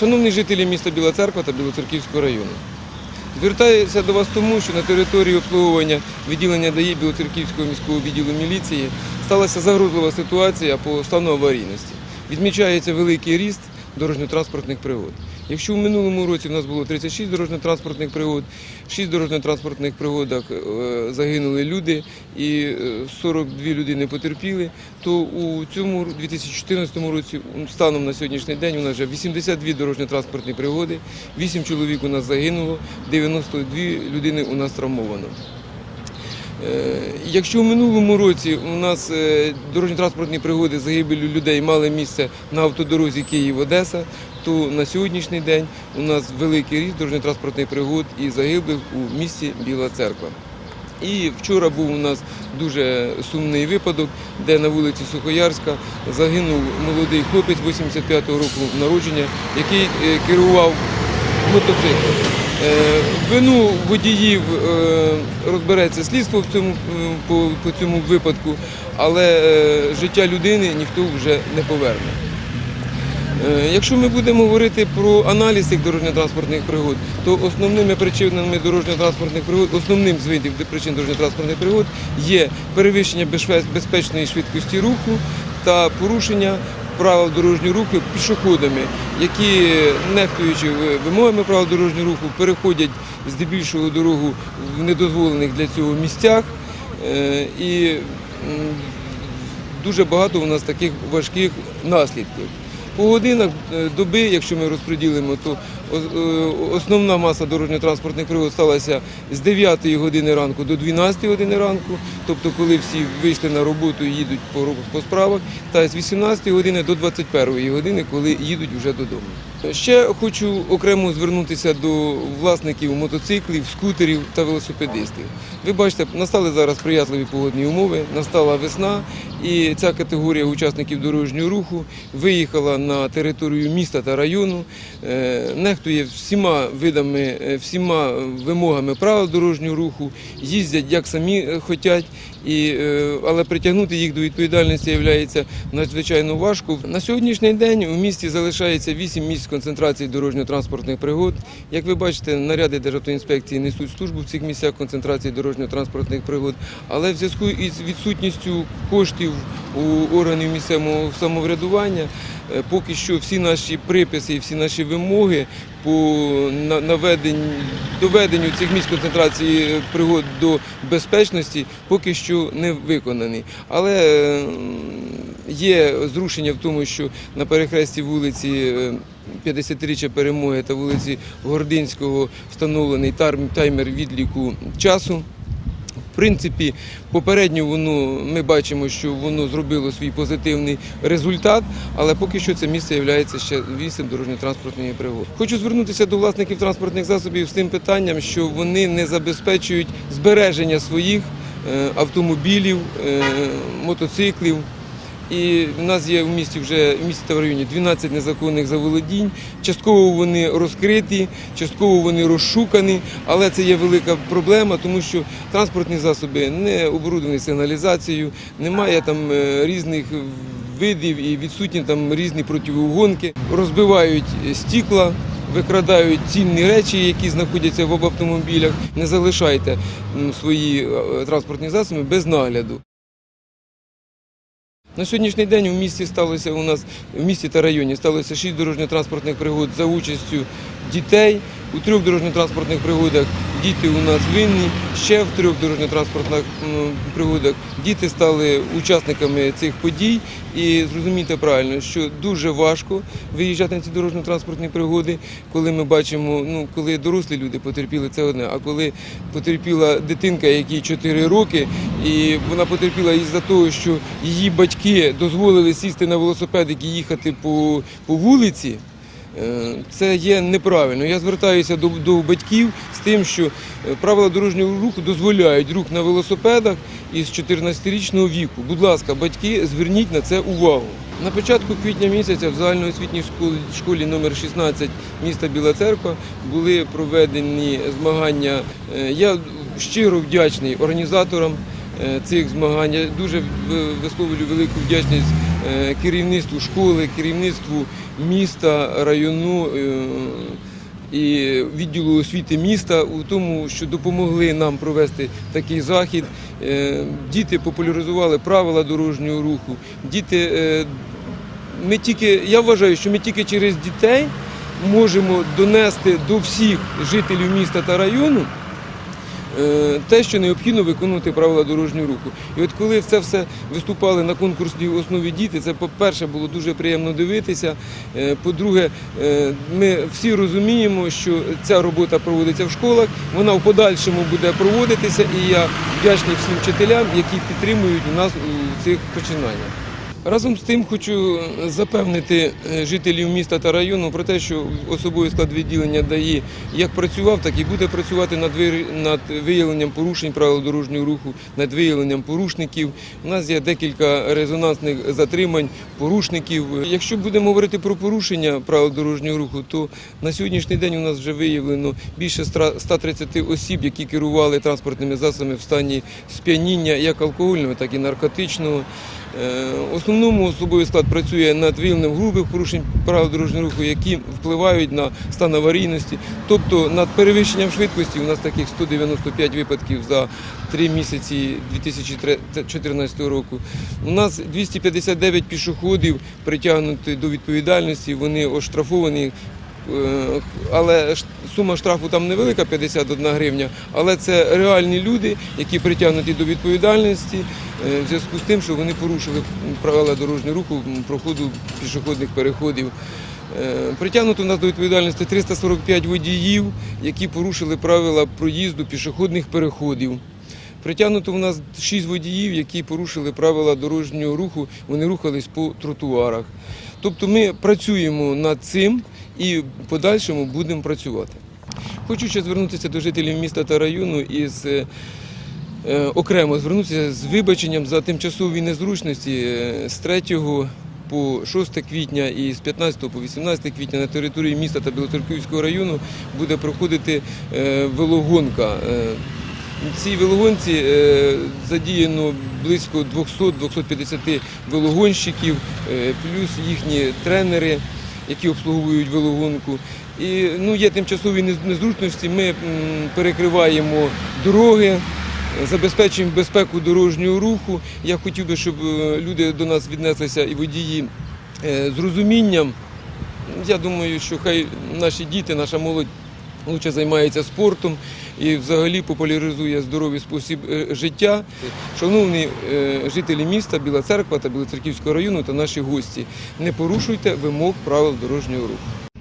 Шановні жителі міста Біла Церква та Білоцерківського району, звертаюся до вас тому, що на території обслуговування відділення ДАІ Білоцерківського міського відділу міліції сталася загрозлива ситуація по стану аварійності. Відмічається великий ріст дорожньо-транспортних пригод. Якщо в минулому році в нас було 36 дорожньо-транспортних пригод, 6 дорожньо-транспортних пригодах е, загинули люди і е, 42 людини потерпіли, то у цьому 2014 році станом на сьогоднішній день у нас вже 82 дорожньо-транспортні пригоди, 8 чоловік у нас загинуло, 92 людини у нас травмовано. Е, Якщо в минулому році у нас е, дорожньо-транспортні пригоди з загибелю людей мали місце на автодорозі Київ-Одеса, то на сьогоднішній день у нас великий ріст дорожньо-транспортних пригод і загиблих у місті Біла Церква. І вчора був у нас дуже сумний випадок, де на вулиці Сухоярська загинув молодий хлопець 85-го року народження, який е, керував мотоциклом. Е, Вину водіїв е, розбереться слідство в цьому, е, по, по цьому випадку, але життя людини ніхто вже не поверне. Якщо ми будемо говорити про аналіз цих дорожньо-транспортних пригод, то основними причинами дорожньо-транспортних пригод, основним з видів причин дорожньо-транспортних пригод є перевищення безпечної швидкості руху та порушення правил дорожнього руху пішоходами, які, нехтуючи вимогами правил дорожнього руху, переходять здебільшого дорогу в недозволених для цього місцях. Е, І дуже багато у нас таких важких наслідків. По годинах е, доби, якщо ми розподілимо, то основна маса дорожньо-транспортних пригод сталася з 9 години ранку до 12 години ранку, тобто коли всі вийшли на роботу і їдуть по, справах, та з 18 години до 21 години, коли їдуть вже додому. Ще хочу окремо звернутися до власників мотоциклів, скутерів та велосипедистів. Ви бачите, настали зараз приятливі погодні умови, настала весна, і ця категорія учасників дорожнього руху виїхала на територію міста та району, е, нехтує всіма видами, е, всіма вимогами правил дорожнього руху, їздять як самі хотять, і, е, але притягнути їх до відповідальності є надзвичайно важко. На сьогоднішній день у місті залишається 8 місць концентрації дорожньо-транспортних пригод. Як ви бачите, наряди Державтоінспекції несуть службу в цих місцях концентрації дорожньо-транспортних пригод, але в зв'язку із відсутністю коштів у органів місцевого самоврядування поки що всі наші приписи і всі наші вимоги по наведенню, доведенню цих місць концентрації пригод до безпечності поки що не виконані. Але е, є зрушення в тому, що на перехресті вулиці е, 50-річчя перемоги та вулиці Гординського встановлений таймер відліку часу. Принципі, попередньо воно ми бачимо, що воно зробило свій позитивний результат, але поки що це місце є ще місцем дорожньо-транспортної пригоди. Хочу звернутися до власників транспортних засобів з тим питанням, що вони не забезпечують збереження своїх е, автомобілів, е, мотоциклів. І в нас є в місті вже в місті та в районі 12 незаконних заволодінь. Частково вони розкриті, частково вони розшукані, але це є велика проблема, тому що транспортні засоби не оборудовані сигналізацією, немає там е, різних видів і відсутні там різні противоугонки, розбивають стікла. Викрадають цінні речі, які знаходяться в автомобілях. Не залишайте свої е, транспортні засоби без нагляду. На сьогоднішній день у місті сталося у нас в місті та районі сталося шість дорожньо-транспортних пригод за участю дітей. У трьох дорожньо-транспортних пригодах діти у нас винні. Ще в трьох дорожньо-транспортних пригодах діти стали учасниками цих подій. І зрозумійте правильно, що дуже важко виїжджати на ці дорожньо-транспортні пригоди, коли ми бачимо, ну коли дорослі люди потерпіли, це одне. А коли потерпіла дитинка, якій 4 роки, і вона потерпіла із-за того, що її батьки дозволили сісти на велосипедик і їхати по, по вулиці. Е, Це є неправильно. Я звертаюся до, до батьків тим, що е, правила дорожнього руху дозволяють рух на велосипедах із 14-річного віку. Будь ласка, батьки, зверніть на це увагу. На початку квітня місяця в загальноосвітній школі, номер 16 міста Біла Церква були проведені змагання. Е, Я щиро вдячний організаторам е, цих змагань. Я дуже висловлюю велику вдячність керівництву школи, керівництву міста, району і відділу освіти міста у тому, що допомогли нам провести такий захід. Е, Діти популяризували правила дорожнього руху. Діти, е, ми тільки, я вважаю, що ми тільки через дітей можемо донести до всіх жителів міста та району те, що необхідно виконувати правила дорожнього руху. І от коли це все виступали на конкурсній основі діти, це, по-перше, було дуже приємно дивитися. Е, По-друге, е, ми всі розуміємо, що ця робота проводиться в школах, вона в подальшому буде проводитися, і я вдячний всім вчителям, які підтримують нас у цих починаннях. Разом з тим хочу запевнити е, жителів міста та району про те, що особовий склад відділення ДАІ як працював, так і буде працювати над виявленням порушень правил дорожнього руху, над виявленням порушників. У нас є декілька резонансних затримань порушників. Якщо будемо говорити про порушення правил дорожнього руху, то на сьогоднішній день у нас вже виявлено більше 130 осіб, які керували транспортними засобами в стані сп'яніння як алкогольного, так і наркотичного. Е, основному особовий склад працює над виявленням грубих порушень правил дорожнього руху, які впливають на стан аварійності, тобто над перевищенням швидкості. У нас таких 195 випадків за три місяці 2014 року. У нас 259 пішоходів притягнуті до відповідальності, вони оштрафовані. Е, Але сума штрафу там невелика, 51 гривня, але це реальні люди, які притягнуті до відповідальності е, в зв'язку з тим, що вони порушили правила дорожнього руху проходу пішохідних переходів. Е, Притягнуто у нас до відповідальності 345 водіїв, які порушили правила проїзду пішохідних переходів. Притягнуто у нас 6 водіїв, які порушили правила дорожнього руху, вони рухались по тротуарах. Тобто ми працюємо над цим і в подальшому будемо працювати. Хочу ще звернутися до жителів міста та району із е, е, окремо звернутися з вибаченням за тимчасові незручності Е, з 3 по 6 квітня і з 15 по 18 квітня на території міста та Білоцерківського району буде проходити велогонка. Цій велогонці е, задіяно близько 200-250 велогонщиків, е, плюс їхні тренери, які обслуговують велогонку. І ну, є тимчасові нез- незручності. Ми перекриваємо дороги, забезпечуємо безпеку дорожнього руху. Я хотів би, щоб е, люди до нас віднеслися і водії з розумінням. Я думаю, що хай наші діти, наша молодь лучше займається спортом і взагалі популяризує здоровий спосіб е, життя. Шановні е, жителі міста, Біла Церква та Білоцерківського району та наші гості, не порушуйте вимог правил дорожнього руху.